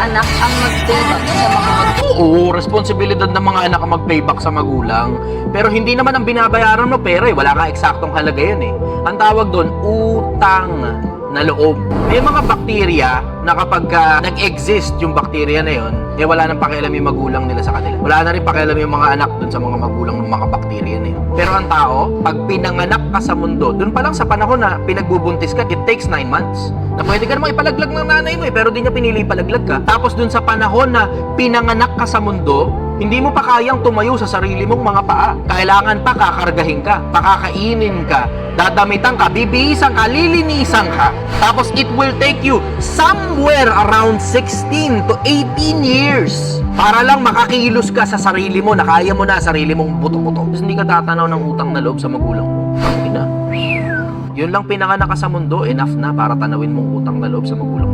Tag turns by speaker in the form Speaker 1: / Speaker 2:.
Speaker 1: anak ang mag-payback sa mga magulang.
Speaker 2: Oo, responsibilidad ng mga anak ang mag-payback sa magulang. Pero hindi naman ang binabayaran mo pera eh. Wala kang eksaktong halaga yan eh. Ang tawag doon, utang na loob. May mga bakterya na kapag ah, nag-exist yung bakterya na yon, eh wala nang pakialam yung magulang nila sa kanila. Wala na rin pakialam yung mga anak dun sa mga magulang ng mga bakterya na yun. Pero ang tao, pag pinanganak ka sa mundo, dun pa lang sa panahon na pinagbubuntis ka, it takes 9 months. Na pwede ka namang ipalaglag ng nanay mo eh, pero di niya pinili ipalaglag ka. Tapos dun sa panahon na pinanganak ka sa mundo, hindi mo pa kayang tumayo sa sarili mong mga paa. Kailangan pa kakargahin ka, pakakainin ka, dadamitan ka, bibihisan ka, lilinisan ka. Tapos it will take you somewhere around 16 to 18 years para lang makakilos ka sa sarili mo, na kaya mo na sarili mong buto-buto. Tapos hindi ka tatanaw ng utang na loob sa magulang mo. Ina. Yun lang pinanganak ka sa mundo, enough na para tanawin mong utang na loob sa magulang.